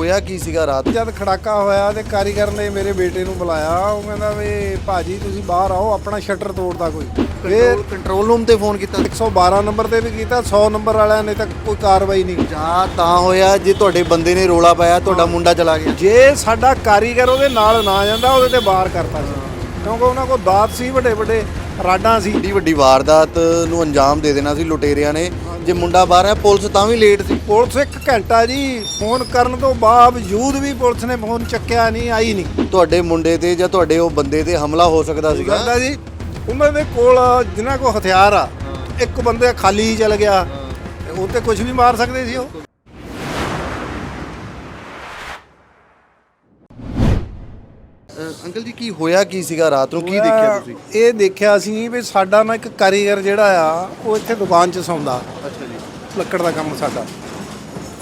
ਹੋਇਆ ਕੀ ਸੀਗਾ ਰਾਤ? ਜਦ ਖੜਾਕਾ ਹੋਇਆ ਤੇ ਕਾਰੀਗਰ ਨੇ ਮੇਰੇ ਬੇਟੇ ਨੂੰ ਬੁਲਾਇਆ ਉਹ ਕਹਿੰਦਾ ਵੀ ਭਾਜੀ ਤੁਸੀਂ ਬਾਹਰ ਆਓ ਆਪਣਾ ਸ਼ਟਰ ਤੋੜਦਾ ਕੋਈ। ਫਿਰ ਕੰਟਰੋਲ ਰੂਮ ਤੇ ਫੋਨ ਕੀਤਾ? 112 ਨੰਬਰ ਤੇ ਵੀ ਕੀਤਾ 100 ਨੰਬਰ ਵਾਲਿਆਂ ਨੇ ਤਾਂ ਕੋਈ ਕਾਰਵਾਈ ਨਹੀਂ ਕੀਤੀ। ਜਾਂ ਤਾਂ ਹੋਇਆ ਜੇ ਤੁਹਾਡੇ ਬੰਦੇ ਨੇ ਰੋਲਾ ਪਾਇਆ ਤੁਹਾਡਾ ਮੁੰਡਾ ਚਲਾ ਗਿਆ। ਜੇ ਸਾਡਾ ਕਾਰੀਗਰ ਉਹਦੇ ਨਾਲ ਨਾ ਜਾਂਦਾ ਉਹਦੇ ਤੇ ਬਾਹਰ ਕਰਤਾ ਸੀ। ਕਿਉਂਕਿ ਉਹਨਾਂ ਕੋਲ ਦਾਤ ਸੀ ਵੱਡੇ ਵੱਡੇ ਰਾਡਾਂ ਸੀ। ਏਡੀ ਵੱਡੀ ਵਾਰਦਾਤ ਨੂੰ ਅੰਜਾਮ ਦੇ ਦੇਣਾ ਸੀ ਲੁਟੇਰਿਆਂ ਨੇ। ਜੇ ਮੁੰਡਾ ਬਾਹਰ ਹੈ ਪੁਲਿਸ ਤਾਂ ਵੀ ਲੇਟ ਸੀ। ਪੁਲਿਸ ਇੱਕ ਘੰਟਾ ਜੀ ਫੋਨ ਕਰਨ ਤੋਂ ਬਾਵਜੂਦ ਵੀ ਪੁਲਿਸ ਨੇ ਫੋਨ ਚੱਕਿਆ ਨਹੀਂ ਆਈ ਨਹੀਂ। ਤੁਹਾਡੇ ਮੁੰਡੇ ਤੇ ਜਾਂ ਤੁਹਾਡੇ ਉਹ ਬੰਦੇ ਤੇ ਹਮਲਾ ਹੋ ਸਕਦਾ ਸੀਗਾ? ਕਹਿੰਦਾ ਜੀ ਉਹਨਾਂ ਦੇ ਕੋਲ ਜਿਨ੍ਹਾਂ ਕੋਲ ਹਥਿਆਰ ਆ ਇੱਕ ਬੰਦੇ ਖਾਲੀ ਚਲ ਗਿਆ ਉਹ ਤੇ ਕੁਝ ਵੀ ਮਾਰ ਸਕਦੇ ਸੀ ਉਹ। ਅੰਕਲ ਜੀ ਕੀ ਹੋਇਆ ਕੀ ਸੀਗਾ? ਰਾਤ ਨੂੰ ਕੀ ਦੇਖਿਆ ਤੁਸੀਂ? ਇਹ ਦੇਖਿਆ ਸੀ ਵੀ ਸਾਡਾ ਨਾ ਇੱਕ ਕਾਰੀਗਰ ਜਿਹੜਾ ਆ ਉਹ ਇੱਥੇ ਦੁਕਾਨ 'ਚ ਸੌਂਦਾ। ਅੱਛਾ ਜੀ। ਲੱਕੜ ਦਾ ਕੰਮ ਸਾਡਾ।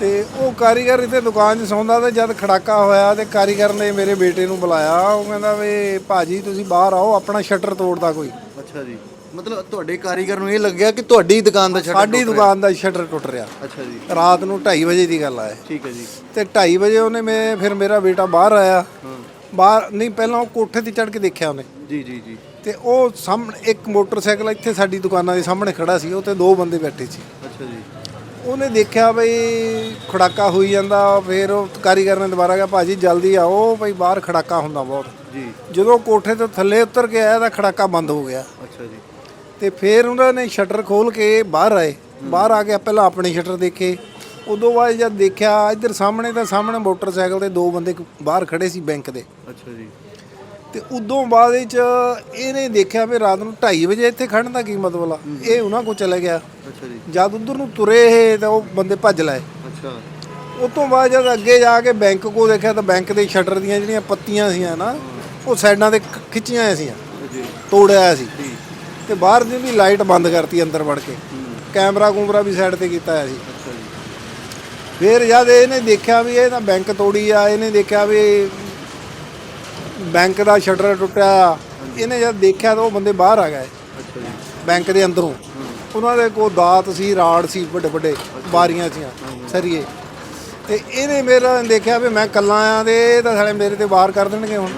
ਤੇ ਉਹ ਕਾਰੀਗਰ ਇੱਥੇ ਦੁਕਾਨ 'ਚ ਸੌਂਦਾ ਤੇ ਜਦ ਖੜਾਕਾ ਹੋਇਆ ਤੇ ਕਾਰੀਗਰ ਨੇ ਮੇਰੇ ਬੇਟੇ ਨੂੰ ਬੁਲਾਇਆ। ਉਹ ਕਹਿੰਦਾ ਵੀ ਭਾਜੀ ਤੁਸੀਂ ਬਾਹਰ ਆਓ ਆਪਣਾ ਸ਼ਟਰ ਤੋੜਦਾ ਕੋਈ। ਅੱਛਾ ਜੀ। ਮਤਲਬ ਤੁਹਾਡੇ ਕਾਰੀਗਰ ਨੂੰ ਇਹ ਲੱਗਿਆ ਕਿ ਤੁਹਾਡੀ ਦੁਕਾਨ ਦਾ ਸ਼ਟਰ ਸਾਡੀ ਦੁਕਾਨ ਦਾ ਸ਼ਟਰ ਟੁੱਟ ਰਿਹਾ। ਅੱਛਾ ਜੀ। ਰਾਤ ਨੂੰ 2:30 ਵਜੇ ਦੀ ਗੱਲ ਆ ਇਹ। ਠੀਕ ਹੈ ਜੀ। ਤੇ 2:30 ਵਜੇ ਉਹਨੇ ਮੈਂ ਫਿਰ ਮੇਰਾ ਬੇਟਾ ਬਾਹਰ ਆਇਆ। ਹਾਂ। ਬਾਹਰ ਨਹੀਂ ਪਹਿਲਾਂ ਉਹ ਕੋਠੇ ਤੇ ਚੜ੍ਹ ਕੇ ਦੇਖਿਆ ਉਹਨੇ। ਜੀ ਜੀ ਜੀ। ਤੇ ਉਹ ਸਾਹਮਣੇ ਇੱਕ ਮੋਟਰਸਾਈਕਲ ਇੱਥੇ ਸਾਡੀ ਦੁਕਾਨਾਂ ਦੇ ਸਾਹਮਣੇ ਖੜਾ ਸੀ ਉਹ ਤੇ ਦੋ ਬੰਦੇ ਬੈਠੇ ਸੀ। ਅੱਛਾ ਜੀ। ਉਹਨੇ ਦੇਖਿਆ ਬਈ ਖੜਾਕਾ ਹੋਈ ਜਾਂਦਾ ਫਿਰ ਉਹ ਕਾਰੀਗਰ ਨੇ ਦੁਬਾਰਾ ਕਿਹਾ ਭਾਜੀ ਜਲਦੀ ਆਓ ਬਈ ਬਾਹਰ ਖੜਾਕਾ ਹੁੰਦਾ ਬਹੁਤ। ਜੀ। ਜਦੋਂ ਕੋਠੇ ਤੋਂ ਥੱਲੇ ਉਤਰ ਕੇ ਆਇਆ ਤਾਂ ਖੜਾਕਾ ਬੰਦ ਹੋ ਗਿਆ। ਅੱਛਾ ਜੀ। ਤੇ ਫਿਰ ਉਹਨਾਂ ਨੇ ਸ਼ਟਰ ਖੋਲ ਕੇ ਬਾਹਰ ਆਏ। ਬਾਹਰ ਆ ਕੇ ਪਹਿਲਾਂ ਆਪਣੇ ਸ਼ਟਰ ਦੇਖੇ। ਉਦੋਂ ਬਾਅਦ ਜਦ ਦੇਖਿਆ ਇੱਧਰ ਸਾਹਮਣੇ ਤਾਂ ਸਾਹਮਣੇ ਮੋਟਰਸਾਈਕਲ ਤੇ ਦੋ ਬੰਦੇ ਬਾਹਰ ਖੜੇ ਸੀ ਬੈਂਕ ਦੇ। ਅੱਛਾ ਜੀ। ਤੇ ਉਦੋਂ ਬਾਅਦ ਵਿੱਚ ਇਹਨੇ ਦੇਖਿਆ ਵੀ ਰਾਤ ਨੂੰ 2:30 ਵਜੇ ਇੱਥੇ ਖੜਨ ਦਾ ਕੀ ਮਤਲਬ ਆ। ਇਹ ਉਹਨਾਂ ਕੋਲ ਚਲੇ ਗਿਆ। ਅੱਛਾ ਜੀ। ਜਦ ਉਧਰ ਨੂੰ ਤੁਰੇ ਇਹ ਤਾਂ ਉਹ ਬੰਦੇ ਭੱਜ ਲਏ। ਅੱਛਾ। ਉਸ ਤੋਂ ਬਾਅਦ ਜਦ ਅੱਗੇ ਜਾ ਕੇ ਬੈਂਕ ਕੋਲ ਦੇਖਿਆ ਤਾਂ ਬੈਂਕ ਦੇ ਸ਼ਟਰ ਦੀਆਂ ਜਿਹੜੀਆਂ ਪੱਤੀਆਂ ਸੀਆਂ ਨਾ ਉਹ ਸਾਈਡਾਂ ਤੇ ਖਿੱਚੀਆਂ ਹੋਈਆਂ ਸੀਆਂ। ਜੀ। ਤੋੜਿਆ ਸੀ। ਤੇ ਬਾਹਰ ਦੀ ਵੀ ਲਾਈਟ ਬੰਦ ਕਰਤੀ ਅੰਦਰ ਵੜ ਕੇ। ਕੈਮਰਾ ਕੂਮਰਾ ਵੀ ਸਾਈਡ ਤੇ ਕੀਤਾ ਹੋਇਆ ਸੀ। ਫਿਰ ਜਦ ਇਹਨੇ ਦੇਖਿਆ ਵੀ ਇਹ ਤਾਂ ਬੈਂਕ ਤੋੜੀ ਆ ਇਹਨੇ ਦੇਖਿਆ ਵੀ ਬੈਂਕ ਦਾ ਸ਼ਟਰ ਟੁੱਟਿਆ ਇਹਨੇ ਜਦ ਦੇਖਿਆ ਤਾਂ ਉਹ ਬੰਦੇ ਬਾਹਰ ਆ ਗਏ। ਅੱਛਾ ਜੀ। ਬੈਂਕ ਦੇ ਅੰਦਰੋਂ। ਉਹਨਾਂ ਦੇ ਕੋਲ ਦਾਤ ਸੀ ਰਾੜ ਸੀ ਵੱਡੇ ਵੱਡੇ ਬਾਰੀਆਂ ਸੀਆਂ ਸਰੀਏ। ਤੇ ਇਹਨੇ ਮੇਰਾ ਦੇਖਿਆ ਵੀ ਮੈਂ ਕੱਲਾ ਆ ਤੇ ਇਹ ਤਾਂ ਸਾਲੇ ਮੇਰੇ ਤੇ ਵਾਰ ਕਰ ਦੇਣਗੇ ਹੁਣ।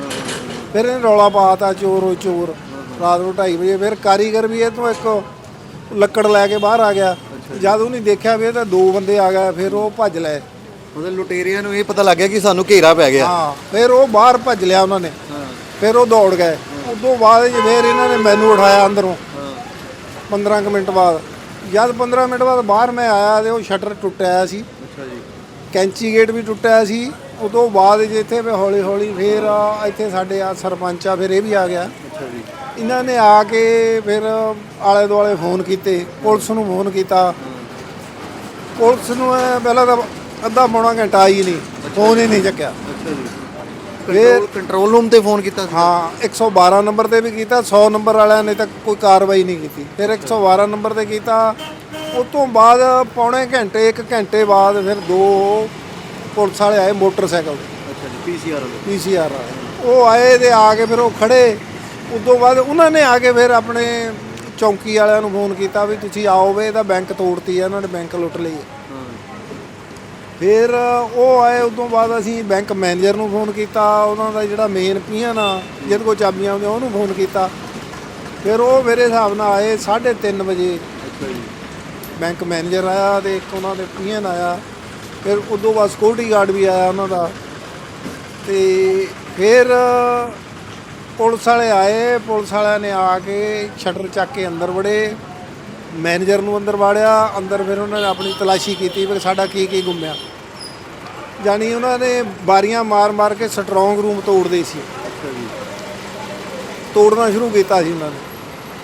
ਫਿਰ ਇਹਨੇ ਰੌਲਾ ਪਾਤਾ ਚੋਰ ਚੋਰ। ਰਾਤ ਨੂੰ 2:30 ਵਜੇ ਫਿਰ ਕਾਰੀਗਰ ਵੀ ਇਹ ਤੋਂ ਇੱਕ ਲੱਕੜ ਲੈ ਕੇ ਬਾਹਰ ਆ ਗਿਆ। ਜਦ ਉਹਨੇ ਦੇਖਿਆ ਵੀ ਇਹ ਤਾਂ ਦੋ ਬੰਦੇ ਆ ਗਏ ਫਿਰ ਉਹ ਭੱਜ ਲਏ। ਮਤਲਬ ਲੁਟੇਰਿਆਂ ਨੂੰ ਇਹ ਪਤਾ ਲੱਗ ਗਿਆ ਕਿ ਸਾਨੂੰ ਘੇਰਾ ਪੈ ਗਿਆ। ਹਾਂ ਫਿਰ ਉਹ ਬਾਹਰ ਭੱਜ ਲਿਆ ਉਹਨਾਂ ਨੇ। ਹਾਂ। ਫਿਰ ਉਹ ਦੌੜ ਗਏ। ਉਦੋਂ ਬਾਅਦ ਜੀ ਫਿਰ ਇਹਨਾਂ ਨੇ ਮੈਨੂੰ ਉਠਾਇਆ ਅੰਦਰੋਂ। ਹਾਂ। 15 ਕੁ ਮਿੰਟ ਬਾਅਦ। ਜਦ 15 ਮਿੰਟ ਬਾਅਦ ਬਾਹਰ ਮੈਂ ਆਇਆ ਤੇ ਉਹ ਸ਼ਟਰ ਟੁੱਟਿਆ ਸੀ। ਅੱਛਾ ਜੀ। ਕੈਂਚੀ ਗੇਟ ਵੀ ਟੁੱਟਿਆ ਸੀ। ਉਦੋਂ ਬਾਅਦ ਜਿੱਥੇ ਵੀ ਹੌਲੀ ਹੌਲੀ ਫਿਰ ਇੱਥੇ ਸਾਡੇ ਆ ਸਰਪੰਚ ਆ ਫਿਰ ਇਹ ਵੀ ਆ ਗਿਆ। ਅੱਛਾ ਜੀ। ਇਹਨਾਂ ਨੇ ਆ ਕੇ ਫਿਰ ਆਲੇ ਦੁਆਲੇ ਫੋਨ ਕੀਤੇ ਪੁਲਿਸ ਨੂੰ ਫੋਨ ਕੀਤਾ। ਪੁਲਿਸ ਨੂੰ ਐਂ ਪਹਿਲਾਂ ਤਾਂ ਅੱਧਾ ਪੌਣਾ ਘੰਟਾ ਆਈ ਨਹੀਂ ਫੋਨ ਹੀ ਨਹੀਂ ਚੱਕਿਆ। ਅੱਛਾ ਜੀ। ਕੰਟਰੋਲ ਰੂਮ ਤੇ ਫੋਨ ਕੀਤਾ ਸੀ? ਹਾਂ 112 ਨੰਬਰ ਤੇ ਵੀ ਕੀਤਾ 100 ਨੰਬਰ ਵਾਲਿਆਂ ਨੇ ਤਾਂ ਕੋਈ ਕਾਰਵਾਈ ਨਹੀਂ ਕੀਤੀ। ਫਿਰ 112 ਨੰਬਰ ਤੇ ਕੀਤਾ ਉਸ ਤੋਂ ਬਾਅਦ ਪੌਣੇ ਘੰਟੇ ਇੱਕ ਘੰਟੇ ਬਾਅਦ ਫਿਰ ਦੋ ਪੁਲਿਸ ਵਾਲੇ ਆਏ ਮੋਟਰਸਾਈਕਲ ਤੇ। ਅੱਛਾ ਜੀ ਪੀਸੀਆਰ ਵਾਲੇ। ਪੀਸੀਆਰ ਵਾਲੇ। ਉਹ ਆਏ ਤੇ ਆ ਕੇ ਫਿਰ ਉਹ ਖੜੇ। ਤੋਂ ਬਾਅਦ ਉਹਨਾਂ ਨੇ ਆ ਕੇ ਫਿਰ ਆਪਣੇ ਚੌਂਕੀ ਵਾਲਿਆਂ ਨੂੰ ਫੋਨ ਕੀਤਾ ਵੀ ਤੁਸੀਂ ਆਓ ਵੇ ਇਹਦਾ ਬੈਂਕ ਤੋੜਤੀ ਆ ਇਹਨਾਂ ਨੇ ਬੈਂਕ ਲੁੱਟ ਲਈ ਹੈ ਹਾਂ ਫਿਰ ਉਹ ਆਏ ਉਦੋਂ ਬਾਅਦ ਅਸੀਂ ਬੈਂਕ ਮੈਨੇਜਰ ਨੂੰ ਫੋਨ ਕੀਤਾ ਉਹਨਾਂ ਦਾ ਜਿਹੜਾ ਮੇਨ ਪੀਅਨ ਆ ਜਿਹਦੇ ਕੋਲ ਚਾਬੀਆਂ ਹੁੰਦੀਆਂ ਉਹਨੂੰ ਫੋਨ ਕੀਤਾ। ਫਿਰ ਉਹ ਮੇਰੇ ਹਿਸਾਬ ਨਾਲ ਆਏ 3:30 ਵਜੇ। ਅੱਛਾ ਜੀ। ਬੈਂਕ ਮੈਨੇਜਰ ਆਇਆ ਤੇ ਇੱਕ ਉਹਨਾਂ ਦੇ ਪੀਅਨ ਆਇਆ। ਫਿਰ ਉਦੋਂ ਬਾਅਦ ਸਿਕਿਉਰਿਟੀ ਗਾਰਡ ਵੀ ਆਇਆ ਉਹਨਾਂ ਦਾ। ਤੇ ਫਿਰ ਪੁਲਿਸ ਵਾਲੇ ਆਏ, ਪੁਲਿਸ ਵਾਲਿਆਂ ਨੇ ਆ ਕੇ ਸ਼ਟਰ ਚੱਕ ਕੇ ਅੰਦਰ ਵੜੇ, ਮੈਨੇਜਰ ਨੂੰ ਅੰਦਰ ਵਾੜਿਆ, ਅੰਦਰ ਫਿਰ ਉਹਨਾਂ ਨੇ ਆਪਣੀ ਤਲਾਸ਼ੀ ਕੀਤੀ ਵੀ ਸਾਡਾ ਕੀ ਕੀ ਗੁੰਮਿਆ। ਜਾਨੀ ਉਹਨਾਂ ਨੇ ਬਾਰੀਆਂ ਮਾਰ-ਮਾਰ ਕੇ ਸਟਰੋਂਗ ਰੂਮ ਤੋੜਦੇ ਸੀ। ਤੋੜਨਾ ਸ਼ੁਰੂ ਕੀਤਾ ਸੀ ਉਹਨਾਂ ਨੇ।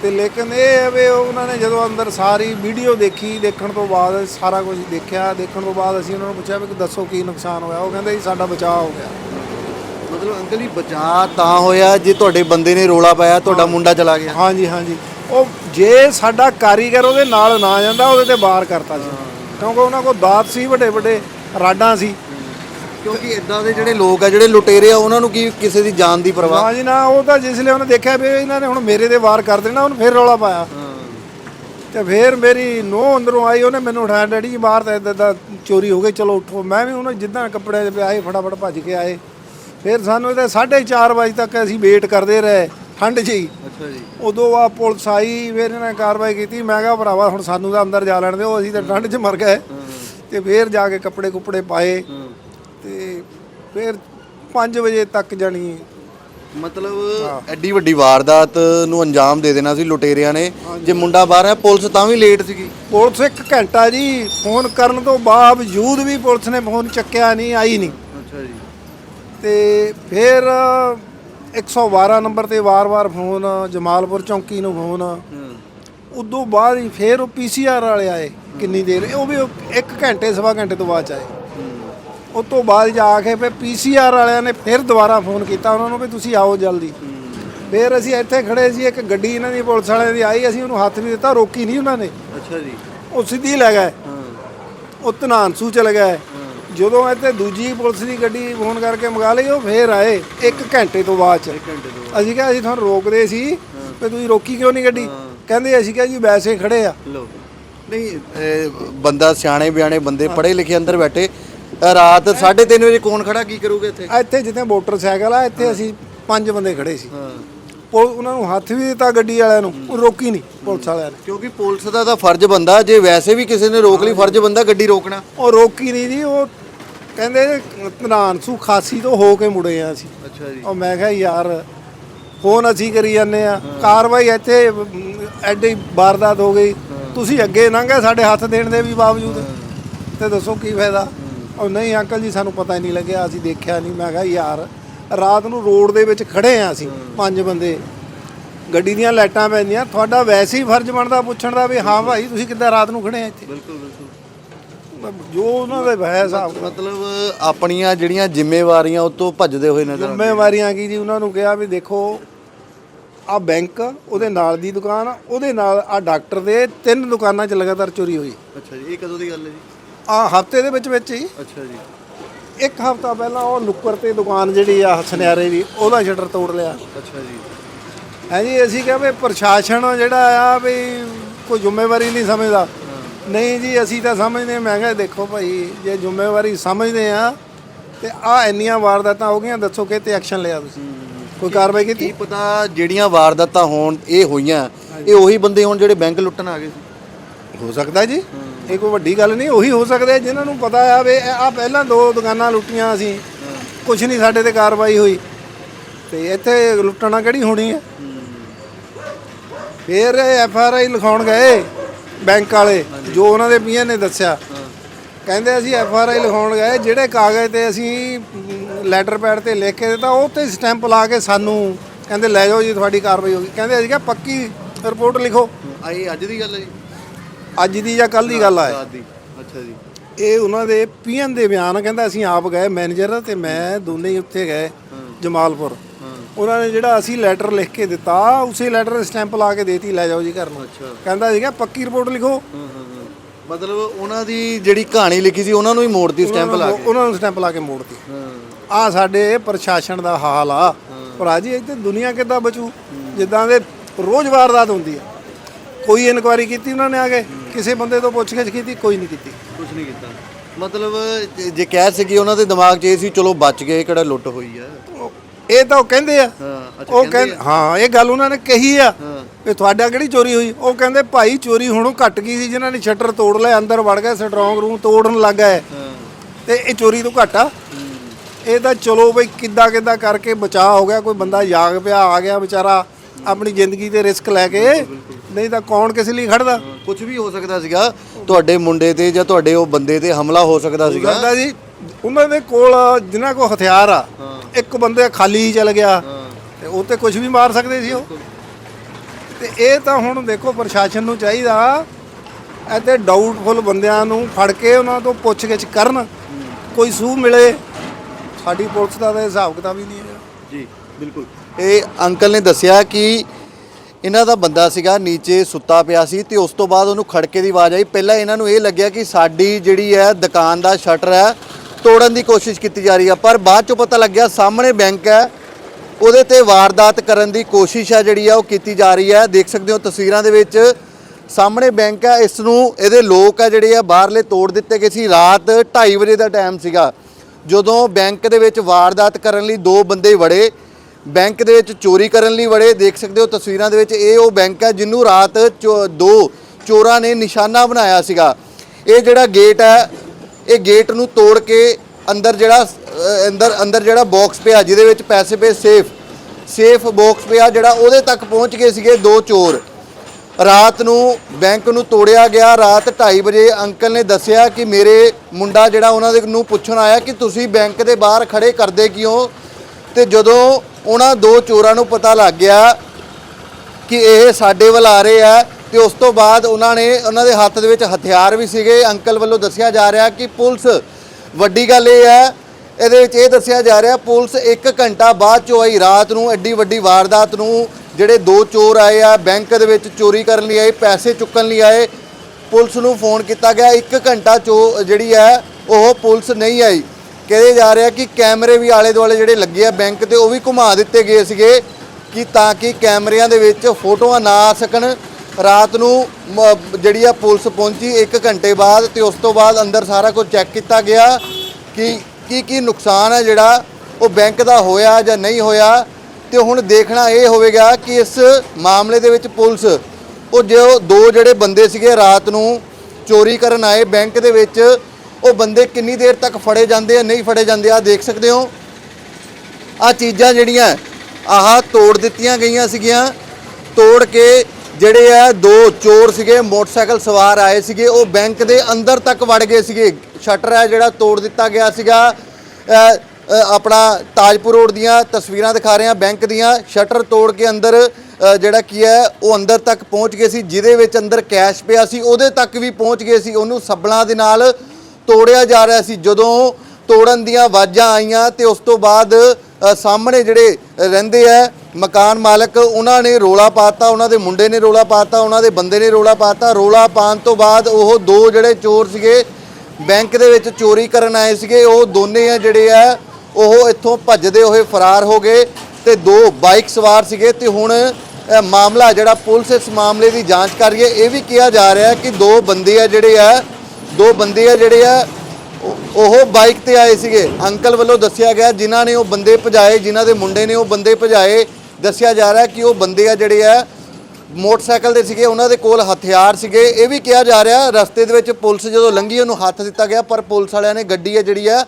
ਤੇ ਲੇਕਿਨ ਇਹ ਹੈ ਵੀ ਉਹਨਾਂ ਨੇ ਜਦੋਂ ਅੰਦਰ ਸਾਰੀ ਵੀਡੀਓ ਦੇਖੀ, ਦੇਖਣ ਤੋਂ ਬਾਅਦ ਸਾਰਾ ਕੁਝ ਦੇਖਿਆ, ਦੇਖਣ ਤੋਂ ਬਾਅਦ ਅਸੀਂ ਉਹਨਾਂ ਨੂੰ ਪੁੱਛਿਆ ਵੀ ਦੱਸੋ ਕੀ ਨੁਕਸਾਨ ਹੋਇਆ। ਉਹ ਕਹਿੰਦੇ ਜੀ ਸਾਡਾ ਬਚਾਅ ਹੋ ਗਿਆ। ਮਤਲਬ ਅੰਕਲ ਜੀ ਬਚਾ ਤਾਂ ਹੋਇਆ ਜੇ ਤੁਹਾਡੇ ਬੰਦੇ ਨੇ ਰੋਲਾ ਪਾਇਆ ਤੁਹਾਡਾ ਮੁੰਡਾ ਚਲਾ ਗਿਆ। ਹਾਂਜੀ ਹਾਂਜੀ। ਉਹ ਜੇ ਸਾਡਾ ਕਾਰੀਗਰ ਉਹਦੇ ਨਾਲ ਨਾ ਜਾਂਦਾ ਉਹਦੇ ਤੇ ਵਾਰ ਕਰਤਾ ਸੀ। ਕਿਉਂਕਿ ਉਹਨਾਂ ਕੋਲ ਦਾਤ ਸੀ ਵੱਡੇ ਵੱਡੇ ਰਾਡਾਂ ਸੀ। ਕਿਉਂਕਿ ਇਦਾਂ ਦੇ ਜਿਹੜੇ ਲੋਕ ਆ ਜਿਹੜੇ ਲੁਟੇਰੇ ਆ ਉਹਨਾਂ ਨੂੰ ਕੀ ਕਿਸੇ ਦੀ ਜਾਨ ਦੀ ਪਰਵਾਹ? ਹਾਂ ਜੀ ਨਾ ਉਹ ਤਾਂ ਜਿਸ ਲਈ ਉਹਨੇ ਦੇਖਿਆ ਵੀ ਇਹਨਾਂ ਨੇ ਹੁਣ ਮੇਰੇ ਤੇ ਵਾਰ ਕਰ ਦੇਣਾ ਉਹਨੇ ਫਿਰ ਰੌਲਾ ਪਾਇਆ। ਤੇ ਫਿਰ ਮੇਰੀ ਨੂੰਹ ਅੰਦਰੋਂ ਆਈ ਉਹਨੇ ਮੈਨੂੰ ਉਠਾਇਆ ਡੈਡੀ ਜੀ ਬਾਹਰ ਤਾਂ ਇੱਦਾਂ ਦਾ ਚੋਰੀ ਹੋ ਗਈ ਚਲੋ ਉੱਠੋ। ਮੈਂ ਵੀ ਉਹਨਾਂ ਜਿੱਦਾਂ ਕੱਪੜੇ ਦੇ ਆਏ ਫਟਾਫਟ ਭੱਜ ਕੇ ਆਏ। ਫਿਰ ਸਾਨੂੰ ਇਹਦੇ 4:30 ਵਜੇ ਤੱਕ ਅਸੀਂ ਵੇਟ ਕਰਦੇ ਰਹੇ ਠੰਡ 'ਚ ਹੀ ਅੱਛਾ ਜੀ। ਉਦੋਂ ਆ ਪੁਲਿਸ ਆਈ ਫਿਰ ਇਹਨਾਂ ਨੇ ਕਾਰਵਾਈ ਕੀਤੀ। ਮੈਂ ਕਿਹਾ ਭਰਾਵਾ ਹੁਣ ਸਾਨੂੰ ਤਾਂ ਅੰਦਰ ਜਾ ਲੈਣ ਦਿਓ ਅਸੀਂ ਤਾਂ ਠੰਡ 'ਚ ਮਰ ਗਏ। ਤੇ ਫਿਰ ਜਾ ਕੇ ਕੱਪੜੇ ਕੁੱਪੜੇ ਪਾਏ। ਤੇ ਫਿਰ 5 ਵਜੇ ਤੱਕ ਜਾਣੀ ਮਤਲਬ ਐਡੀ ਵੱਡੀ ਵਾਰਦਾਤ ਨੂੰ ਅੰਜਾਮ ਦੇ ਦੇਣਾ ਸੀ ਲੁਟੇਰਿਆਂ ਨੇ। ਜੇ ਮੁੰਡਾ ਬਾਹਰ ਹੈ ਪੁਲਿਸ ਤਾਂ ਵੀ ਲੇਟ ਸੀਗੀ। ਪੁਲਿਸ ਇੱਕ ਘੰਟਾ ਜੀ ਫੋਨ ਕਰਨ ਤੋਂ ਬਾਵਜੂਦ ਵੀ ਪੁਲਿਸ ਨੇ ਫੋਨ ਚੱਕਿਆ ਨਹੀਂ ਆਈ ਨਹੀਂ। ਤੇ ਫਿਰ 112 ਨੰਬਰ ਤੇ ਵਾਰ-ਵਾਰ ਫੋਨ ਜਮਾਲਪੁਰ ਚੌਂਕੀ ਨੂੰ ਫੋਨ। ਉਦੋਂ ਬਾਅਦ ਹੀ ਫਿਰ ਉਹ ਪੀਸੀਆਰ ਵਾਲੇ ਆਏ ਕਿੰਨੀ ਦੇਰ। ਉਹ ਵੀ 1 ਘੰਟੇ ਸਵਾ ਘੰਟੇ ਤੋਂ ਬਾਅਦ ਆਏ। ਉਸ ਤੋਂ ਬਾਅਦ ਜਾ ਕੇ ਫਿਰ ਪੀਸੀਆਰ ਵਾਲਿਆਂ ਨੇ ਫਿਰ ਦੁਬਾਰਾ ਫੋਨ ਕੀਤਾ ਉਹਨਾਂ ਨੂੰ ਵੀ ਤੁਸੀਂ ਆਓ ਜਲਦੀ। ਫਿਰ ਅਸੀਂ ਇੱਥੇ ਖੜੇ ਸੀ ਇੱਕ ਗੱਡੀ ਇਹਨਾਂ ਦੀ ਪੁਲਿਸ ਵਾਲਿਆਂ ਦੀ ਆਈ ਅਸੀਂ ਉਹਨੂੰ ਹੱਥ ਵੀ ਦਿੱਤਾ ਰੋਕੀ ਨਹੀਂ ਉਹਨਾਂ ਨੇ। ਅੱਛਾ ਜੀ। ਉਹ ਸਿੱਧੀ ਲੈ ਗਏ। ਹਾਂ। ਉਹ ਧਨਾਨਸੂ ਚਲੇ ਗਏ। ਜਦੋਂ ਇੱਥੇ ਦੂਜੀ ਪੁਲਿਸ ਦੀ ਗੱਡੀ ਫੋਨ ਕਰਕੇ ਮੰਗਾ ਲਈ ਉਹ ਫੇਰ ਆਏ 1 ਘੰਟੇ ਤੋਂ ਬਾਅਦ ਚ। ਘੰਟੇ ਤੋਂ ਅਸੀਂ ਕਿਹਾ ਅਸੀਂ ਤੁਹਾਨੂੰ ਰੋਕਦੇ ਸੀ ਤੇ ਤੁਸੀਂ ਰੋਕੀ ਕਿਉਂ ਨਹੀਂ ਗੱਡੀ? ਕਹਿੰਦੇ ਅਸੀਂ ਕਿਹਾ ਜੀ ਵੈਸੇ ਖੜੇ ਆ। ਲੋ ਨਹੀਂ ਬੰਦਾ ਸਿਆਣੇ ਬਿਆਣੇ ਬੰਦੇ ਪੜ੍ਹੇ ਲਿਖੇ ਅੰਦਰ ਬੈਠੇ। ਰਾਤ 3:30 ਵਜੇ ਕੌਣ ਖੜਾ ਕੀ ਕਰੂਗੇ ਇੱਥੇ? ਇੱਥੇ ਜਿੱਥੇ ਮੋਟਰਸਾਈਕਲ ਆ ਇੱਥੇ ਅਸੀਂ ਪੰਜ ਬੰਦੇ ਖੜੇ ਸੀ। ਹਾਂ। ਉਹਨਾਂ ਨੂੰ ਹੱਥ ਵੀ ਦਿੱਤਾ ਗੱਡੀ ਵਾਲਿਆਂ ਨੂੰ ਉਹ ਰੋਕੀ ਨਹੀਂ ਪੁਲਿਸ ਵਾਲਿਆਂ ਨੇ। ਕਿਉਂਕਿ ਪੁਲਿਸ ਦਾ ਤਾਂ ਫਰਜ਼ ਬੰਦਾ ਜੇ ਵੈਸੇ ਵੀ ਕਿਸੇ ਨੇ ਰੋਕ ਲਈ ਫਰਜ਼ ਬੰਦਾ ਗੱਡੀ ਰੋਕਣਾ। ਉਹ ਰੋਕੀ ਨਹੀਂ ਜੀ ਉਹ ਕਹਿੰਦੇ ਧਨਾਨਸੂ ਖਾਸੀ ਤੋਂ ਹੋ ਕੇ ਮੁੜੇ ਆ ਅਸੀਂ। ਅੱਛਾ ਜੀ। ਉਹ ਮੈਂ ਕਿਹਾ ਯਾਰ ਫੋਨ ਅਸੀਂ ਕਰੀ ਜਾਂਦੇ ਆ। ਕਾਰਵਾਈ ਇੱਥੇ ਐਡੀ ਵਾਰਦਾਤ ਹੋ ਗਈ। ਤੁਸੀਂ ਅੱਗੇ ਲੰਘੇ ਸਾਡੇ ਹੱਥ ਦੇਣ ਦੇ ਵੀ ਬਾਵਜੂਦ। ਤੇ ਦੱਸੋ ਕੀ ਫਾਇਦਾ? ਉਹ ਨਹੀਂ ਅੰਕਲ ਜੀ ਸਾਨੂੰ ਪਤਾ ਹੀ ਨਹੀਂ ਲੱਗਿਆ ਅਸੀਂ ਦੇਖਿਆ ਨਹੀਂ। ਮੈਂ ਕਿਹਾ ਯਾਰ ਰਾਤ ਨੂੰ ਰੋਡ ਦੇ ਵਿੱਚ ਖੜੇ ਆ ਅਸੀਂ ਪੰਜ ਬੰਦੇ। ਗੱਡੀ ਦੀਆਂ ਲਾਈਟਾਂ ਪੈਂਦੀਆਂ। ਤੁਹਾਡਾ ਵੈਸੇ ਹੀ ਫਰਜ਼ ਬਣਦਾ ਪੁੱਛਣ ਦਾ ਵੀ ਹਾਂ ਭਾਈ ਤੁਸੀਂ ਕਿੱਦਾਂ ਰਾਤ ਨੂੰ ਖੜੇ ਆ ਇੱਥੇ? ਬਿਲਕੁਲ ਬਿਲਕੁਲ। ਜੋ ਉਹਨਾਂ ਦੇ ਵਹਿ ਹਿਸਾਬ ਮਤਲਬ ਆਪਣੀਆਂ ਜਿਹੜੀਆਂ ਜ਼ਿੰਮੇਵਾਰੀਆਂ ਉਹ ਤੋਂ ਭੱਜਦੇ ਹੋਏ ਨਜ਼ਰ ਆਉਂਦੇ ਜ਼ਿੰਮੇਵਾਰੀਆਂ ਕੀ ਜੀ? ਉਹਨਾਂ ਨੂੰ ਕਿਹਾ ਵੀ ਦੇਖੋ ਆ ਬੈਂਕ ਉਹਦੇ ਨਾਲ ਦੀ ਦੁਕਾਨ ਉਹਦੇ ਨਾਲ ਆ ਡਾਕਟਰ ਦੇ ਤਿੰਨ ਦੁਕਾਨਾਂ 'ਚ ਲਗਾਤਾਰ ਚੋਰੀ ਹੋਈ। ਅੱਛਾ ਜੀ ਇਹ ਕਦੋਂ ਦੀ ਗੱਲ ਹੈ ਜੀ? ਆ ਹਫ਼ਤੇ ਦੇ ਵਿੱਚ ਵਿੱਚ ਹੀ। ਅੱਛਾ ਜੀ। ਇੱਕ ਹਫਤਾ ਪਹਿਲਾਂ ਉਹ ਨੁੱਕਰ ਤੇ ਦੁਕਾਨ ਜਿਹੜੀ ਆ ਸੁਨਿਆਰੇ ਦੀ ਉਹਦਾ ਸ਼ਟਰ ਤੋੜ ਲਿਆ। ਅੱਛਾ ਜੀ। ਹੈ ਜੀ ਅਸੀਂ ਕਿਹਾ ਵੀ ਪ੍ਰਸ਼ਾਸਨ ਜਿਹੜਾ ਆ ਵੀ ਕੋਈ ਜ਼ਿੰਮੇਵਾਰੀ ਨਹੀਂ ਸਮਝਦਾ। ਨਹੀਂ ਜੀ ਅਸੀਂ ਤਾਂ ਸਮਝਦੇ। ਮੈਂ ਕਿਹਾ ਦੇਖੋ ਭਾਈ ਜੇ ਜ਼ਿੰਮੇਵਾਰੀ ਸਮਝਦੇ ਆ ਤੇ ਆ ਇੰਨੀਆਂ ਵਾਰਦਾਤਾਂ ਹੋ ਗਈਆਂ ਦੱਸੋ ਕਿ ਤੇ ਐਕਸ਼ਨ ਲਿਆ ਤੁਸੀਂ? ਕੋਈ ਕਾਰਵਾਈ ਕੀਤੀ? ਕੀ ਪਤਾ ਜਿਹੜੀਆਂ ਵਾਰਦਾਤਾਂ ਹੋਣ ਇਹ ਹੋਈਆਂ ਇਹ ਉਹੀ ਬੰਦੇ ਹੋਣ ਜਿਹੜੇ ਬੈਂਕ ਲੁੱਟਣ ਆ ਗਏ ਸੀ। ਹੋ ਸਕਦਾ ਜੀ। ਇਹ ਕੋਈ ਵੱਡੀ ਗੱਲ ਨਹੀਂ ਉਹੀ ਹੋ ਸਕਦੇ ਜਿਨ੍ਹਾਂ ਨੂੰ ਪਤਾ ਆ ਵੀ ਆ ਪਹਿਲਾਂ ਦੋ ਦੁਕਾਨਾਂ ਲੁੱਟੀਆਂ ਅਸੀਂ। ਕੁਝ ਨਹੀਂ ਸਾਡੇ ਤੇ ਕਾਰਵਾਈ ਹੋਈ। ਤੇ ਇੱਥੇ ਲੁੱਟਣਾ ਕਿਹੜੀ ਹੋਣੀ ਹੈ? ਫਿਰ ਐਫ ਆਰ ਆਈ ਲਿਖਾਉਣ ਗਏ। ਬੈਂਕ ਵਾਲੇ ਜੋ ਉਹਨਾਂ ਦੇ ਪੀਏ ਨੇ ਦੱਸਿਆ। ਕਹਿੰਦੇ ਅਸੀਂ ਐਫ ਆਰ ਆਈ ਲਿਖਾਉਣ ਗਏ ਜਿਹੜੇ ਕਾਗਜ਼ ਤੇ ਅਸੀਂ ਲੈਟਰ ਪੈਡ ਤੇ ਲਿਖ ਕੇ ਦਿੱਤਾ ਉਹ ਤੇ ਸਟੈਂਪ ਲਾ ਕੇ ਸਾਨੂੰ ਕਹਿੰਦੇ ਲੈ ਜਾਓ ਜੀ ਤੁਹਾਡੀ ਕਾਰਵਾਈ ਹੋ ਗਈ। ਕਹਿੰਦੇ ਅਸੀਂ ਕਿਹਾ ਪੱਕੀ ਰਿਪੋਰਟ ਲਿਖੋ। ਆ ਇਹ ਅੱਜ ਦੀ ਗੱਲ ਹੈ ਜੀ? ਅੱਜ ਦੀ ਜਾਂ ਕੱਲ ਦੀ ਗੱਲ ਆ ਇਹ। ਰਾਤ ਦੀ ਅੱਛਾ ਜੀ। ਇਹ ਉਹਨਾਂ ਦੇ ਪੀਐਨ ਦੇ ਬਿਆਨ ਕਹਿੰਦਾ ਅਸੀਂ ਆਪ ਗਏ ਮੈਨੇਜਰ ਤੇ ਮੈਂ ਦੋਨੇ ਹੀ ਉੱਥੇ ਗਏ ਜਮਾਲਪੁਰ। ਉਹਨਾਂ ਨੇ ਜਿਹੜਾ ਅਸੀਂ ਲੈਟਰ ਲਿਖ ਕੇ ਦਿੱਤਾ ਉਸੇ ਲੈਟਰ ਤੇ ਸਟੈਂਪ ਲਾ ਕੇ ਦੇਤੀ ਲੈ ਜਾਓ ਜੀ ਘਰ ਨੂੰ। ਅੱਛਾ। ਕਹਿੰਦਾ ਸੀਗਾ ਪੱਕੀ ਰਿਪੋਰਟ ਲਿਖੋ। ਮਤਲਬ ਉਹਨਾਂ ਦੀ ਜਿਹੜੀ ਕਹਾਣੀ ਲਿਖੀ ਸੀ ਉਹਨਾਂ ਨੂੰ ਹੀ ਮੋੜਤੀ ਸਟੈਂਪ ਲਾ ਕੇ। ਉਹਨਾਂ ਨੂੰ ਸਟੈਂਪ ਲਾ ਕੇ ਮੋੜਤੀ। ਹਾਂ। ਆ ਸਾਡੇ ਪ੍ਰਸ਼ਾਸਨ ਦਾ ਹਾਲ ਆ। ਭਰਾ ਜੀ ਇੱਥੇ ਦੁਨੀਆ ਕਿੱਦਾਂ ਬਚੂ? ਜਿੱਦਾਂ ਦੇ ਰੋਜ਼ ਵਾਰਦਾਤ ਹੁੰਦੀ ਆ। ਕੋਈ ਇਨਕੁਆਇਰੀ ਕੀਤੀ ਉਹਨਾਂ ਨੇ ਆ ਕੇ? ਕਿਸੇ ਬੰਦੇ ਤੋਂ ਪੁੱਛਗਿੱਛ ਕੀਤੀ? ਕੋਈ ਨਹੀਂ ਕੀਤੀ। ਕੁਝ ਨਹੀਂ ਕੀਤਾ। ਮਤਲਬ ਜੇ- ਕਹਿ ਸਕੀ ਉਹਨਾਂ ਦੇ ਦਿਮਾਗ 'ਚ ਇਹ ਸੀ ਚਲੋ ਬਚ ਗਏ ਕਿਹੜਾ ਲੁੱਟ ਹੋਈ ਆ। ਇਹ ਤਾਂ ਉਹ ਕਹਿੰਦੇ ਆ। ਹਾਂ ਅੱਛਾ ਉਹ ਕਹਿੰਦੇ ਹਾਂ ਇਹ ਗੱਲ ਉਹਨਾਂ ਨੇ ਕਹੀ ਆ ਵੀ ਤੁਹਾਡਾ ਕਿਹੜੀ ਚੋਰੀ ਹੋਈ? ਉਹ ਕਹਿੰਦੇ ਭਾਈ ਚੋਰੀ ਹੁਣ ਘਟ ਗਈ ਸੀ ਜਿਨ੍ਹਾਂ ਨੇ ਸ਼ਟਰ ਤੋੜ ਲਿਆ ਅੰਦਰ ਵੜ ਗਏ ਸਟਰੋਂਗ ਰੂਮ ਤੋੜਨ ਲੱਗ ਗਏ। ਤੇ ਇਹ ਚੋਰੀ ਤੋਂ ਘੱਟ ਆ। ਇਹ ਤਾਂ ਚਲੋ ਬਈ ਕਿੱਦਾਂ ਕਿੱਦਾਂ ਕਰਕੇ ਬਚਾਅ ਹੋ ਗਿਆ ਕੋਈ ਬੰਦਾ ਜਾਗ ਪਿਆ ਆ ਗਿਆ ਵਿਚਾਰਾ ਆਪਣੀ ਜ਼ਿੰਦਗੀ ਤੇ ਰਿਸਕ ਲੈ ਕੇ। ਨਹੀਂ ਤਾਂ ਕੌਣ ਕਿਸ ਲਈ ਖੜਦਾ? ਕੁਝ ਵੀ ਹੋ ਸਕਦਾ ਸੀਗਾ ਤੁਹਾਡੇ ਮੁੰਡੇ ਤੇ ਜਾਂ ਤੁਹਾਡੇ ਉਹ ਬੰਦੇ ਤੇ ਹਮਲਾ ਹੋ ਸਕਦਾ ਸੀਗਾ। ਜੀ। ਉਹਨਾਂ ਦੇ ਕੋਲ ਜਿਨ੍ਹਾਂ ਕੋਲ ਹਥਿਆਰ ਆ ਇੱਕ ਬੰਦੇ ਖਾਲੀ ਹੀ ਚਲ ਗਿਆ ਤੇ ਉਹ ਤੇ ਕੁਝ ਵੀ ਮਾਰ ਸਕਦੇ ਸੀ ਉਹ। ਤੇ ਇਹ ਤਾਂ ਹੁਣ ਦੇਖੋ ਪ੍ਰਸ਼ਾਸਨ ਨੂੰ ਚਾਹੀਦਾ ਐਤੇ ਡਾਊਟਫੁਲ ਬੰਦਿਆਂ ਨੂੰ ਫੜ ਕੇ ਉਹਨਾਂ ਤੋਂ ਪੁੱਛਗਿੱਛ ਕਰਨ। ਕੋਈ ਸੂਹ ਮਿਲੇ। ਸਾਡੀ ਪੁਲਿਸ ਦਾ ਤਾਂ ਹਿਸਾਬ ਕਿਤਾਬ ਹੀ ਨਹੀਂ ਹੈ ਜੀ ਬਿਲਕੁਲ। ਇਹ ਅੰਕਲ ਨੇ ਦੱਸਿਆ ਕਿ ਇਹਨਾਂ ਦਾ ਬੰਦਾ ਸੀਗਾ ਨੀਚੇ ਸੁੱਤਾ ਪਿਆ ਸੀ ਤੇ ਉਸ ਤੋਂ ਬਾਅਦ ਉਹਨੂੰ ਖੜਕੇ ਦੀ ਆਵਾਜ਼ ਆਈ। ਪਹਿਲਾਂ ਇਹਨਾਂ ਨੂੰ ਇਹ ਲੱਗਿਆ ਕਿ ਸਾਡੀ ਜਿਹੜੀ ਹੈ ਦੁਕਾਨ ਦਾ ਸ਼ਟਰ ਹੈ ਤੋੜਨ ਦੀ ਕੋਸ਼ਿਸ਼ ਕੀਤੀ ਜਾ ਰਹੀ ਹੈ ਪਰ ਬਾਅਦ ਚੋਂ ਪਤਾ ਲੱਗਿਆ ਸਾਹਮਣੇ ਬੈਂਕ ਹੈ, ਉਹਦੇ ਤੇ ਵਾਰਦਾਤ ਕਰਨ ਦੀ ਕੋਸ਼ਿਸ਼ ਹੈ ਜਿਹੜੀ ਆ, ਉਹ ਕੀਤੀ ਜਾ ਰਹੀ ਹੈ। ਦੇਖ ਸਕਦੇ ਹੋ ਤਸਵੀਰਾਂ ਦੇ ਵਿੱਚ ਸਾਹਮਣੇ ਬੈਂਕ ਹੈ, ਇਸ ਨੂੰ ਇਹਦੇ ਲੋਕ ਆ ਜਿਹੜੇ ਆ, ਬਾਹਰਲੇ ਤੋੜ ਦਿੱਤੇ ਗਏ ਸੀ। ਰਾਤ 2:30 ਵਜੇ ਦਾ ਟਾਈਮ ਸੀਗਾ, ਜਦੋਂ ਬੈਂਕ ਦੇ ਵਿੱਚ ਵਾਰਦਾਤ ਕਰਨ ਲਈ ਦੋ ਬੰਦੇ ਵੜੇ, ਬੈਂਕ ਦੇ ਵਿੱਚ ਚੋਰੀ ਕਰਨ ਲਈ ਵੜੇ। ਦੇਖ ਸਕਦੇ ਹੋ ਤਸਵੀਰਾਂ ਦੇ ਵਿੱਚ, ਇਹ ਉਹ ਬੈਂਕ ਹੈ ਜਿਹਨੂੰ ਰਾਤ ਚੋ- ਦੋ ਚੋਰਾਂ ਨੇ ਨਿਸ਼ਾਨਾ ਬਣਾਇਆ ਸੀਗਾ। ਇਹ ਜਿਹੜਾ ਗੇਟ ਹੈ ਇਹ ਗੇਟ ਨੂੰ ਤੋੜ ਕੇ ਅੰਦਰ ਜਿਹੜਾ ਅੰਦਰ ਅੰਦਰ ਜਿਹੜਾ ਬਾਕਸ ਪਿਆ, ਜਿਹਦੇ ਵਿੱਚ ਪੈਸੇ ਪਏ ਸੇਫ ਸੇਫ ਬਾਕਸ ਪਿਆ, ਜਿਹੜਾ ਉਹਦੇ ਤੱਕ ਪਹੁੰਚ ਗਏ ਸੀਗੇ ਦੋ ਚੋਰ। ਰਾਤ ਨੂੰ ਬੈਂਕ ਨੂੰ ਤੋੜਿਆ ਗਿਆ, ਰਾਤ 2:30 ਵਜੇ ਅੰਕਲ ਨੇ ਦੱਸਿਆ ਕਿ ਮੇਰੇ ਮੁੰਡਾ ਜਿਹੜਾ ਉਹਨਾਂ ਦੇ ਨੂੰ ਪੁੱਛਣ ਆਇਆ ਕਿ ਤੁਸੀਂ ਬੈਂਕ ਦੇ ਬਾਹਰ ਖੜੇ ਕਰਦੇ ਕਿਉਂ? ਤੇ ਜਦੋਂ ਉਹਨਾਂ ਦੋ ਚੋਰਾਂ ਨੂੰ ਪਤਾ ਲੱਗ ਗਿਆ ਕਿ ਇਹ ਸਾਡੇ ਵੱਲ ਆ ਰਹੇ ਆ ਤੇ ਉਸ ਤੋਂ ਬਾਅਦ ਉਹਨਾਂ ਨੇ ਉਹਨਾਂ ਦੇ ਹੱਥ ਦੇ ਵਿੱਚ ਹਥਿਆਰ ਵੀ ਸੀਗੇ। ਅੰਕਲ ਵੱਲੋਂ ਦੱਸਿਆ ਜਾ ਰਿਹਾ ਕਿ ਪੁਲਿਸ, ਵੱਡੀ ਗੱਲ ਇਹ ਹੈ, ਇਹਦੇ ਵਿੱਚ ਇਹ ਦੱਸਿਆ ਜਾ ਰਿਹਾ ਪੁਲਿਸ 1 ਘੰਟਾ ਬਾਅਦ ਚੋਂ ਆਈ, ਰਾਤ ਨੂੰ ਐਡੀ ਵੱਡੀ ਵਾਰਦਾਤ ਨੂੰ ਜਿਹੜੇ ਦੋ ਚੋਰ ਆਏ ਆ, ਬੈਂਕ ਦੇ ਵਿੱਚ ਚੋਰੀ ਕਰਨ ਲਈ ਆਏ, ਪੈਸੇ ਚੁੱਕਣ ਲਈ ਆਏ, ਪੁਲਿਸ ਨੂੰ ਫੋਨ ਕੀਤਾ ਗਿਆ। 1 ਘੰਟਾ ਚੋ ਜਿਹੜੀ ਹੈ, ਉਹ ਪੁਲਿਸ ਨਹੀਂ ਆਈ। ਕਹੇ ਜਾ ਰਿਹਾ ਕਿ ਕੈਮਰੇ ਵੀ ਆਲੇ ਦੁਆਲੇ ਜਿਹੜੇ ਲੱਗੇ ਆ ਬੈਂਕ ਤੇ, ਉਹ ਵੀ ਘੁਮਾ ਦਿੱਤੇ ਗਏ ਸੀਗੇ ਕਿ ਤਾਂ ਕਿ ਕੈਮਰਿਆਂ ਦੇ ਵਿੱਚ ਫੋਟੋਆਂ ਨਾ ਆ ਸਕਣ। ਰਾਤ ਨੂੰ, ਮ- ਜਿਹੜੀ ਆ ਪੁਲਿਸ ਪਹੁੰਚੀ 1 ਘੰਟੇ ਬਾਅਦ ਤੇ ਉਸ ਤੋਂ ਬਾਅਦ ਅੰਦਰ ਸਾਰਾ ਕੁਝ ਚੈੱਕ ਕੀਤਾ ਗਿਆ ਕਿ ਕੀ ਕੀ ਨੁਕਸਾਨ ਹੈ ਜਿਹੜਾ ਉਹ ਬੈਂਕ ਦਾ ਹੋਇਆ ਜਾਂ ਨਹੀਂ ਹੋਇਆ। ਤੇ ਹੁਣ ਦੇਖਣਾ ਇਹ ਹੋਵੇਗਾ ਕਿ ਇਸ ਮਾਮਲੇ ਦੇ ਵਿੱਚ ਪੁਲਿਸ, ਉਹ ਜੋ ਦੋ ਜਿਹੜੇ ਬੰਦੇ ਸੀਗੇ ਰਾਤ ਨੂੰ ਚੋਰੀ ਕਰਨ ਆਏ ਬੈਂਕ ਦੇ ਵਿੱਚ, ਉਹ ਬੰਦੇ ਕਿੰਨੀ ਦੇਰ ਤੱਕ ਫੜੇ ਜਾਂਦੇ ਆ, ਨਹੀਂ ਫੜੇ ਜਾਂਦੇ ਆ ਦੇਖ ਸਕਦੇ ਹੋ। ਆ ਚੀਜ਼ਾਂ ਜਿਹੜੀਆਂ, ਆਹ ਤੋੜ ਦਿੱਤੀਆਂ ਗਈਆਂ ਸੀਗੀਆਂ। ਤੋੜ ਕੇ ਜਿਹੜੇ ਆ, ਦੋ ਚੋਰ ਸੀਗੇ, ਮੋਟਰਸਾਈਕਲ ਸਵਾਰ ਆਏ ਸੀਗੇ, ਉਹ ਬੈਂਕ ਦੇ ਅੰਦਰ ਤੱਕ ਵੜ ਗਏ ਸੀਗੇ। ਸ਼ਟਰ ਹੈ ਜਿਹੜਾ, ਤੋੜ ਦਿੱਤਾ ਗਿਆ ਸੀਗਾ। ਆਪਣਾ ਤਾਜਪੁਰ ਰੋਡ ਦੀਆਂ ਤਸਵੀਰਾਂ ਦਿਖਾ ਰਹੇ ਹਾਂ, ਬੈਂਕ ਦੀਆਂ। ਸ਼ਟਰ ਤੋੜ ਕੇ ਅੰਦਰ ਜਿਹੜਾ ਕੀ ਹੈ, ਉਹ ਅੰਦਰ ਤੱਕ ਪਹੁੰਚ ਗਏ ਸੀ, ਜਿਹਦੇ ਵਿੱਚ ਅੰਦਰ ਕੈਸ਼ ਪਿਆ ਸੀ। ਉਹਦੇ ਤੱਕ ਵੀ ਪਹੁੰਚ ਗਏ ਸੀ। ਉਹਨੂੰ ਸੱਬਲਾਂ ਦੇ ਨਾਲ ਤੋੜਿਆ ਜਾ ਰਿਹਾ ਸੀ। ਜਦੋਂ ਤੋੜਨ ਦੀਆਂ ਆਵਾਜ਼ਾਂ ਆਈਆਂ ਤੇ ਉਸ ਤੋਂ ਬਾਅਦ ਸਾਹਮਣੇ ਜਿਹੜੇ ਰਹਿੰਦੇ ਆ ਮਕਾਨ ਮਾਲਕ, ਉਹਨਾਂ ਨੇ ਰੋਲਾ ਪਾਤਾ, ਉਹਨਾਂ ਦੇ ਮੁੰਡੇ ਨੇ ਰੋਲਾ ਪਾਤਾ, ਉਹਨਾਂ ਦੇ ਬੰਦੇ ਨੇ ਰੋਲਾ ਪਾਤਾ। ਰੋਲਾ ਪਾਉਣ ਤੋਂ ਬਾਅਦ ਉਹ ਦੋ ਜਿਹੜੇ ਚੋਰ ਸੀਗੇ, ਬੈਂਕ ਦੇ ਵਿੱਚ ਚੋਰੀ ਕਰਨ ਆਏ ਸੀਗੇ। ਉਹ ਦੋਨੇ ਆ ਜਿਹੜੇ ਆ, ਉਹ ਇੱਥੋਂ ਭੱਜਦੇ ਹੋਏ ਫਰਾਰ ਹੋ ਗਏ ਤੇ ਦੋ ਬਾਈਕ ਸਵਾਰ ਸੀਗੇ ਤੇ ਹੁਣ ਮਾਮਲਾ ਜਿਹੜਾ ਪੁਲਿਸ ਇਸ ਮਾਮਲੇ ਦੀ ਜਾਂਚ ਕਰ ਰਹੀ ਹੈ। ਇਹ ਵੀ ਕਿਹਾ ਜਾ ਰਿਹਾ ਕਿ ਦੋ ਬੰਦੇ ਆ ਜਿਹੜੇ ਆ, ਦੋ ਬੰਦੇ ਆ ਜਿਹੜੇ ਆ ਉਹ- ਬਾਈਕ ਤੇ ਆਏ ਸੀਗੇ। ਅੰਕਲ ਵੱਲੋਂ ਦੱਸਿਆ ਗਿਆ, ਜਿਨ੍ਹਾਂ ਨੇ ਉਹ ਬੰਦੇ ਭਜਾਏ, ਜਿਨ੍ਹਾਂ ਦੇ ਮੁੰਡੇ ਨੇ ਉਹ ਬੰਦੇ ਭਜਾਏ, ਦੱਸਿਆ ਜਾ ਰਿਹਾ ਕਿ ਉਹ ਬੰਦੇ ਆ ਜਿਹੜੇ ਆ, ਮੋਟਰਸਾਈਕਲ ਦੇ ਸੀਗੇ, ਉਹਨਾਂ ਦੇ ਕੋਲ ਹਥਿਆਰ ਸੀਗੇ। ਇਹ ਵੀ ਕਿਹਾ ਜਾ ਰਿਹਾ, ਰਸਤੇ ਦੇ ਵਿੱਚ ਪੁਲਿਸ ਜਦੋਂ ਲੰਘੀ, ਉਹਨੂੰ ਹੱਥ ਦਿੱਤਾ ਗਿਆ, ਪਰ ਪੁਲਿਸ ਵਾਲਿਆਂ ਨੇ ਗੱਡੀ ਆ ਜਿਹੜੀ ਆ,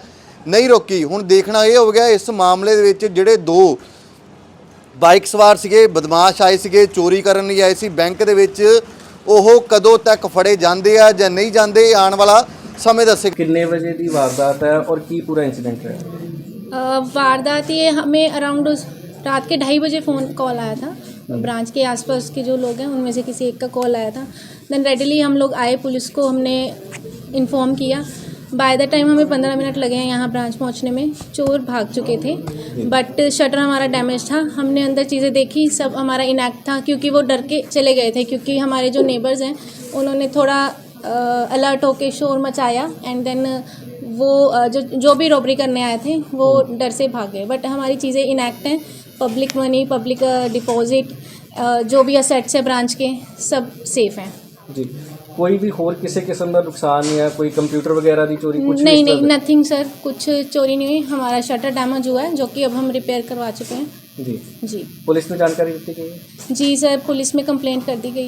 ਨਹੀਂ ਰੋਕੀ। ਹੁਣ ਦੇਖਣਾ ਇਹ ਹੋ ਗਿਆ, ਇਸ ਮਾਮਲੇ ਦੇ ਵਿੱਚ ਜਿਹੜੇ ਦੋ ਬਾਈਕ ਸਵਾਰ ਸੀਗੇ, ਬਦਮਾਸ਼ ਆਏ ਸੀਗੇ, ਚੋਰੀ ਕਰਨ ਲਈ ਆਏ ਸੀ, ਬੈਂਕ ਦੇ ਵਿੱਚ ਉਹ ਕਦੋਂ ਤੱਕ ਫੜੇ ਜਾਂਦੇ ਆ ਜਾਂ ਨਹੀਂ ਜਾਂਦੇ, ਆਉਣ ਵਾਲਾ ਸਮੇਂ ਦੱਸੇ कितने बजे की वारदात है और की पूरा इंसिडेंट है अ, वारदात ये हमें अराउंड रात के ढाई बजे फ़ोन कॉल आया था ब्रांच के आसपास के जो लोग हैं उनमें से किसी एक का कॉल आया था देन रेडिली हम लोग आए पुलिस को हमने इन्फॉर्म किया बाय द टाइम हमें पंद्रह मिनट लगे हैं यहाँ ब्रांच पहुँचने में चोर भाग चुके थे बट शटर हमारा डैमेज था हमने अंदर चीज़ें देखी सब हमारा इनैक्ट था क्योंकि वो डर के चले गए थे क्योंकि हमारे जो नेबर्स हैं उन्होंने थोड़ा अलर्ट होके शोर मचाया एंड देन वो जो जो भी रॉबरी करने आए थे वो डर से भाग गए। बट हमारी चीज़ें इनैक्ट हैं पब्लिक मनी पब्लिक डिपॉजिट जो भी असेट्स है ब्रांच के सब सेफ़ हैं। जी। कोई भी होर किसी किस्म का नुकसान या कोई कंप्यूटर वगैरह की चोरी कुछ नहीं नहीं नथिंग सर कुछ चोरी नहीं हुई। हमारा शटर डैमेज हुआ है जो कि अब हम रिपेयर करवा चुके हैं। जी। जी। पुलिस में जानकारी दी गई है जी सर पुलिस में कंप्लेंट कर दी गई है।